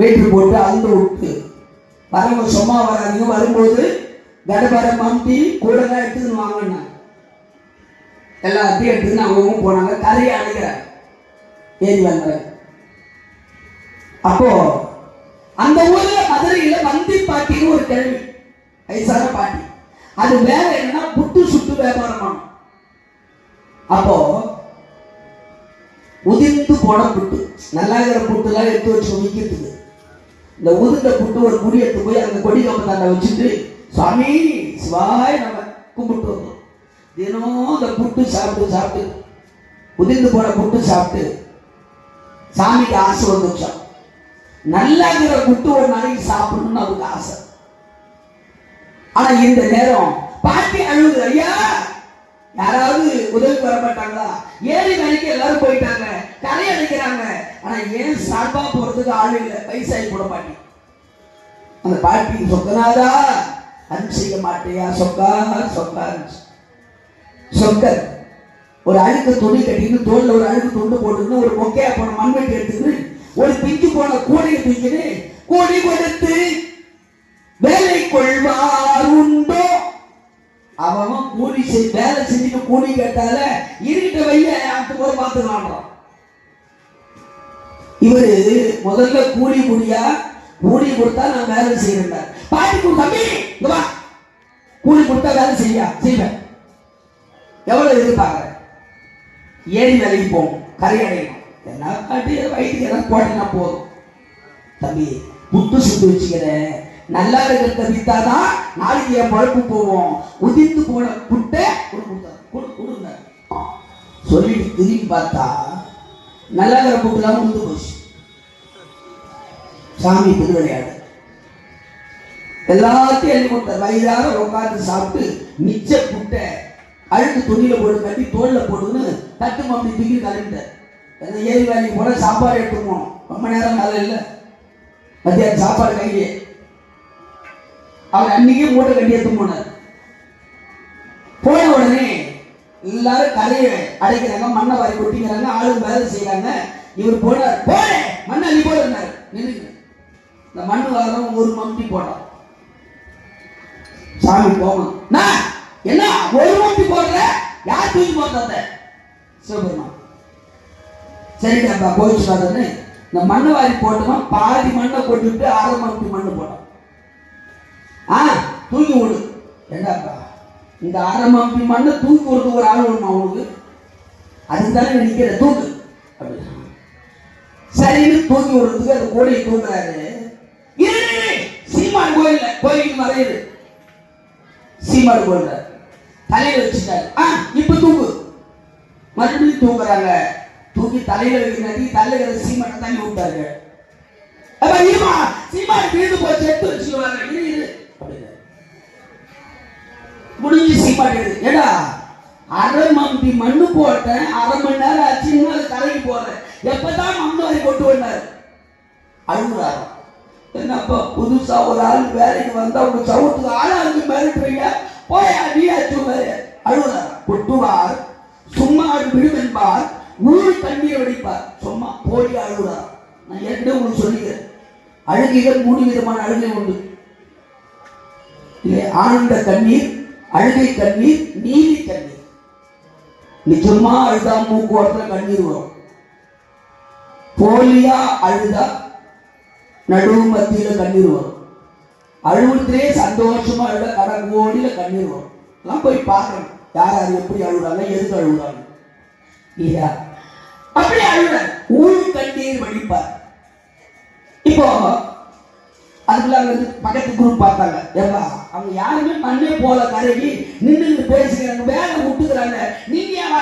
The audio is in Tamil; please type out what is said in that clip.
வெயிட்டு போட்டு அழுந்து விட்டு. வரவங்க சும்மா வராதீங்க. வரும்போது கடபார மம்டி கூடலாம் எடுத்துன்னு வாங்கினாங்க எல்லாத்தையும் எடுத்துன்னு அவங்கவுங்க போனாங்க. கரையை அடைக்கிறாங்க ஏறி வந்தாங்க அப்போ அந்த ஊர்ல மதுரையில வந்தி பாட்டின்னு ஒரு கேள்வி. வயசான பாட்டி. அது வேற என்னன்னா புட்டு சுட்டு வியாபாரமான அப்போ உதிர்ந்து போன புட்டு. நல்லா இருக்கிற புட்டுலாம் எடுத்து வச்சு விற்கிறதுக்கு இந்த உதிர்ந்த புட்டு ஒரு குடி எடுத்து போய் அந்த கொடி கம்பத்தாண்ட வச்சுட்டு சுவாமி சிவாய் நம்ம கும்பிட்டு வந்தோம் தினம் இந்த புட்டு சாப்பிட்டு சாப்பிட்டு உதிர்ந்து போன புட்டு சாப்பிட்டு சாமிக்கு ஆசை வந்துச்சோம் நல்லா இருக்கிற புட்டு ஒரு நாளைக்கு சாப்பிடணும்னு அவருக்கு ஆசை. ஆனா இந்த நேரம் பாட்டி அழுகுது ஐயா யாராவது உதவி வர மாட்டாங்களா ஏரி எல்லாரும் போயிட்டாங்க. கரை அடிக்கிறாங்க ஆனா ஏன் சார்பா போறதுக்கு ஆள் இல்லை? வயசாகி போட மாட்டி அந்த பாட்டி சொக்கனாதா அன்பு செய்ய மாட்டியா? சொக்கா சொக்கா சொக்கர் ஒரு அழுக்கு துணி கட்டின்னு தோல்ல ஒரு அழுக்கு துண்டு போட்டுன்னு ஒரு மொக்கையா போன மண்வெட்டி எடுத்துக்கிட்டு ஒரு பிஞ்சு போன கூடையை தூக்கிட்டு கூடி கொடுத்து வேலை கொள்வார் உண்டோ? அவன் கூலி செய் வேலை செஞ்சுட்டு கூலி கேட்டால இருக்கிட்ட வைய அடுத்த பார்த்து பார்த்துக்கலான்றான் இவர் முதல்ல கூலி முடியா கூலி கொடுத்தா நான் வேலை செய்யறேன் பாட்டி தம்பி வா. கூலி கொடுத்தா வேலை செய்யா? செய்வேன். எவ்வளவு எதிர்பார்க்கற? ஏறி வேலைக்கு போகும் கரை அடையணும். என்ன காட்டி வயிற்றுக்கு எதாவது போதும். தம்பி புட்டு சுட்டு வச்சுக்கிறேன் நல்லா இருக்கிறத வித்தாதான் நாளைக்கு என் பழப்பு போவோம். உதிர்ந்து போன புட்டை கொடு கொடுங்க சொல்லிட்டு திரும்பி பார்த்தா நல்லா இருக்கிற புட்டுலாம் உளுந்து போச்சு. சாமி திருவிளையாடு எல்லாத்தையும் எழுதி கொடுத்தார். வயிறார உட்காந்து சாப்பிட்டு மிச்ச புட்டை அழுத்து துணியில போட்டு கட்டி தோல்ல போட்டுன்னு தட்டு மாப்பி தூக்கி கலந்துட்டேன் அந்த ஏரி வேலைக்கு போன சாப்பாடு எடுத்து போனோம். ரொம்ப நேரம் நல்ல இல்லை. மத்தியானம் சாப்பாடு கையிலே. அவர் அன்னைக்கே மூட்டை கட்டி எடுத்து போனார். போன உடனே எல்லாரும் கரையை அடைக்கிறாங்க மண்ணை வாரி கொட்டிக்கிறாங்க ஆளுங்க வேலை செய்யறாங்க. இவர் போனார் போட மண்ணை அள்ளி போடுறாரு நின்னுங்க இந்த மண்ணு வாரம் ஒரு மம்பி போட்டோம் சாமி போகணும் நான் என்ன? ஒரு மம்பி போடுற யார் தூக்கி போட்டத சிவபெருமான். சரிடாப்பா போயிடுச்சுடாதுன்னு இந்த மண்ணை வாரி போட்டோமா பாதி மண்ணை கொட்டிட்டு அரை மம்பி இந்த அரை மம்பி மண்ணை தூக்கி கொடுத்து ஒரு ஆள் வேணும் அவனுக்கு அதுதானே நிற்கிற தூக்கு. அப்படி சரின்னு தூக்கி விடுறதுக்கு அந்த கோடியை தூக்குறாரு. இரு, சீமான் கோயில்ல கோயிலுக்கு மறையுது. சீமான் கோயில்ல. தலையில வச்சுட்டாரு. ஆ இப்ப தூக்கு. மறுபடியும் தூக்குறாங்க. தூக்கி தலையில வைக்கிறாங்க தலையில சீமானை தண்ணி விட்டாரு. அப்ப இருமா சீமான் வீடு போய் செத்து வச்சுக்குவாங்க முடிஞ்சு ஏடா அரை மம்பி மண்ணு போட்டேன் அரை மணி நேரம் ஆச்சுன்னு அது கரைக்கு போறேன் எப்பதான் மண்ணு வாரி கொண்டு வந்தாரு? அழுகுறாரு என்னப்பா புதுசா ஒரு ஆள் வேலைக்கு வந்தா உங்க சவுத்துக்கு இருந்து மிரட்டுறீங்க? போய் நீ அச்சுவாரு அழுகுறாரு கொட்டுவார் சும்மா விடுவென்பார் ஊரு தண்ணீர் வடிப்பார். சும்மா போய் அழுகுறார் நான் ஏற்கனவே உங்களுக்கு சொல்லிக்கிறேன். அழுகைகள் மூணு விதமான அழுகை உண்டு. ஆனந்த தண்ணீர் அழுகை கண்ணீர் நீதி கண்ணீர் நிஜமா அழுதா மூக்கு ஓரத்துல கண்ணீர் வரும். போலியா அழுதா நடுவு மத்தியில கண்ணீர் வரும். அழுவத்திலே சந்தோஷமா அழுத கடற்கோடியில கண்ணீர் வரும். எல்லாம் போய் பார்க்கணும். யார் யார் எப்படி அழுகுறாங்க எதுக்கு அழுகுறாங்க. இல்லையா அப்படி அழுத ஊழ் கண்ணீர் வழிப்பார் இப்போ அதுக்குள்ள வந்து பக்கத்து குரூப் பார்த்தாங்க. ஏப்பா அவங்க யாருமே மண்ணே போல கரைக்கு நின்று பேசுகிறாங்க வேலை விட்டுக்கிறாங்க நீங்க ஏன்